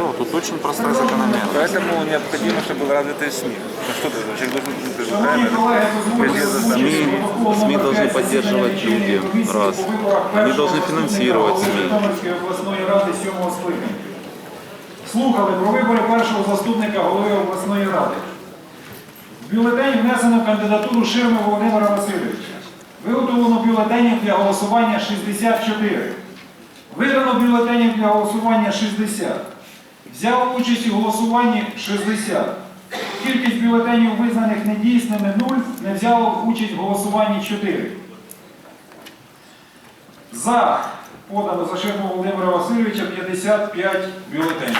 Все, тут очень простая закономерность. Поэтому необходимо, чтобы был развитый СМИ. Ну что ты, человек должен ты же Шановні правильно? колеги, дозвольте Без озвучити СМИ протокол СМИ номер должны 5 поддерживать засідання люди, комісії раз. по виборах Они першого должны заступника финансировать голови СМИ. Житомирської обласної ради сьомого скликання. Слухали про вибори першого заступника голови обласної ради. В бюлетень внесено кандидатуру Ширми Володимира Васильовича. Виготовлено бюлетенів для голосування 64. Видано бюлетенів для голосування 60. Взяв участь у голосуванні 60. Кількість бюлетенів, визнаних недійсними 0, не взяло участь в голосуванні 4. За подано за Ширму Володимира Васильовича 55 бюлетенів.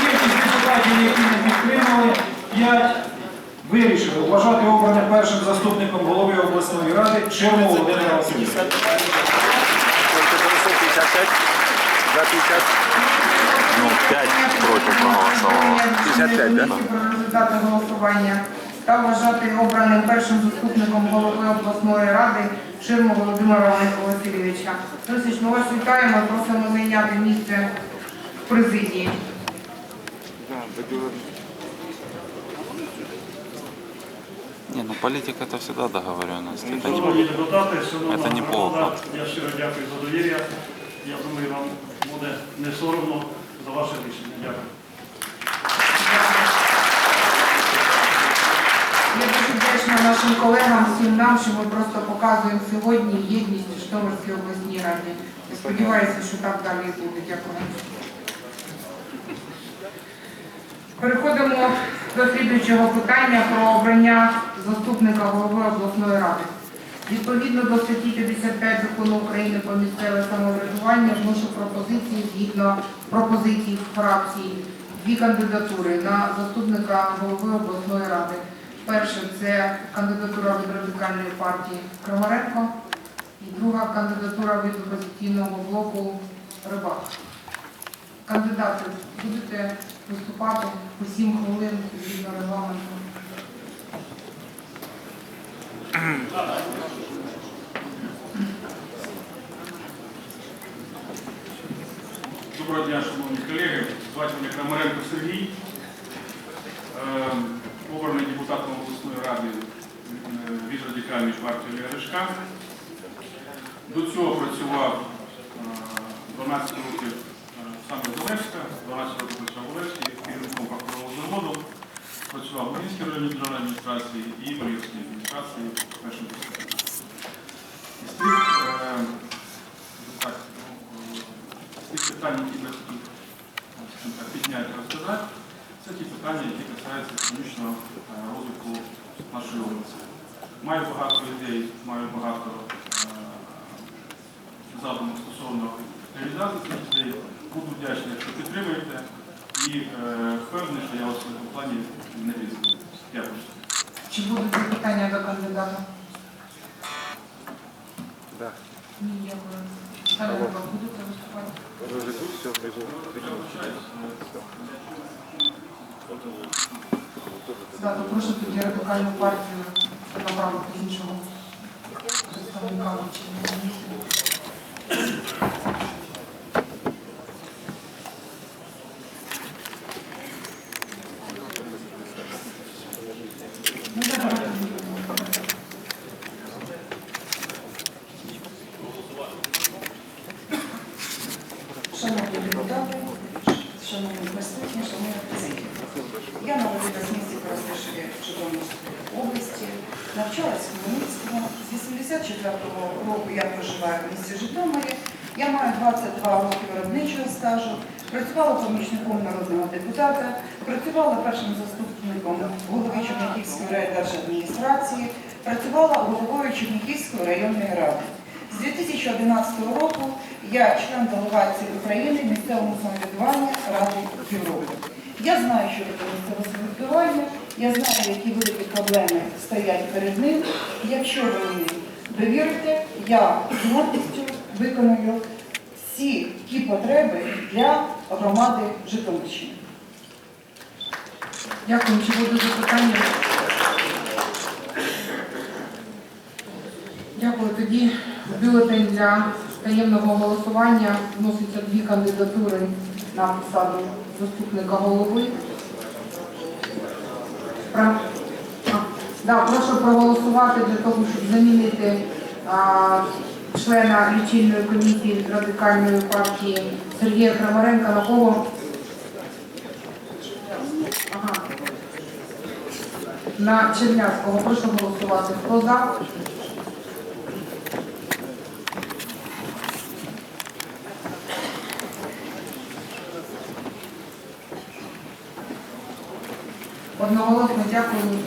Кількість депутатів, які не підтримали, 5 вирішили вважати обране першим заступником голови обласної ради Ширму Володимира Васильовича. Сколько голосов? 55? За 50? Ну, 5 против проголосовало. 55, да? Результати голосування та вважати обраним першим заступником голови обласної ради Ширму Володимира Васильовича. Тосіч, ми вас вітаємо просимо зайняти місце в президії. Не, ну политика это всегда договоренность. Это не... Шановні депутати, Це неплохо. громада, я щиро дякую за довір'я. Я думаю, вам буде не соромно за ваше рішення. Дякую. Я дуже вдячна нашим колегам, всім нам, що ми просто показуємо сьогодні єдність Житомирській обласній раді. Я сподіваюся, що так далі і буде. Дякую. Переходимо до слідуючого питання про обрання заступника голови обласної ради. Відповідно до статті 55 закону України про місцеве самоврядування вношу пропозиції згідно пропозицій фракції дві кандидатури на заступника голови обласної ради. Перше це кандидатура від радикальної партії Крамаренко і друга кандидатура від опозиційного блоку Рибак. Кандидати, будете виступати по 7 хвилин згідно регламенту. Доброго дня, шановні колеги. Звати мене Крамаренко Сергій. Е, Обраний депутатом обласної ради е, від радикальної партії Ляшка. До цього працював е, 12 років е, саме з 12 років працював в Олевській, керівником паперового заводу, працював в Волинській районній державній адміністрації і в Мар'ївській адміністрації першим з тих питань, які ми хотів підняти і розказати, це ті питання, які касаються економічного розвитку нашої області. Маю багато ідей, маю багато задумів стосовно реалізації цих ідей. Буду вдячний, якщо підтримуєте, і впевнений, що я вас в цьому плані не візьму. Дякую. Чи будуть запитання до кандидата? Да. Ні, дякую. Пане Рибак, будете виступати? Все, Да, то прошу тоді радикальну партію направити іншого представника Шановні депутати, шановні присутні, шановні президії. Я народилась в місті Коростишеві Житомирської області, навчалась в Хмельницькому. З 84-го року я проживаю в місті Житомирі. Я маю 22 роки виробничого стажу, працювала помічником народного депутата, працювала першим заступником голови Чернігівської райдержадміністрації, працювала головою Чернігівської районної ради. З 2011 року я член делегації України місцевому самоврядуванні Ради Європи. Я знаю, що таке місцеве самоврядування, я знаю, які великі проблеми стоять перед ним. Якщо ви мені довірите, я з гордістю виконую всі ті потреби для громади Житомирщини. Дякую. Чи будуть запитання? Дякую. Тоді бюлетень для таємного голосування вносяться дві кандидатури на посаду заступника голови. Про- а, Да, прошу проголосувати для того, щоб замінити а, члена лічильної комісії радикальної партії Сергія Крамаренка на кого? Ага. На Чернявського. Прошу голосувати. Хто за? Одноголосно дякую.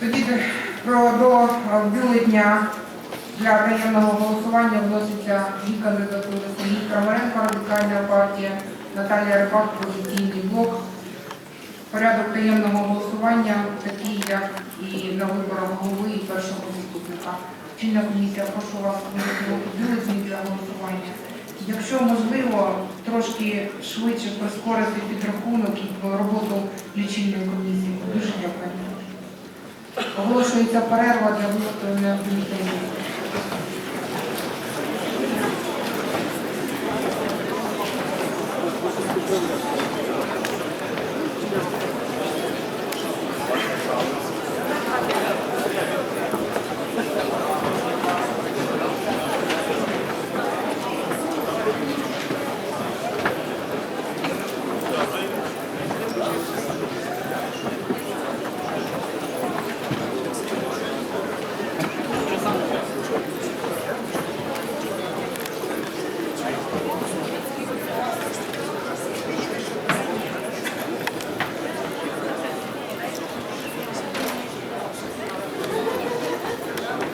Тоді про до бюлетня для таємного голосування вноситься дві кандидатури. Сергій Крамаренко, Радикальна партія, Наталія Рибак, Позиційний блок. Порядок таємного голосування такий, як і на виборах голови і першого заступника. Чільна комісія, прошу вас бюлетні для голосування. Якщо можливо, трошки швидше прискорити підрахунок і роботу лічильної комісії. Дуже дякую. Оголошується перерва для виготовлення бюлетенів. はい。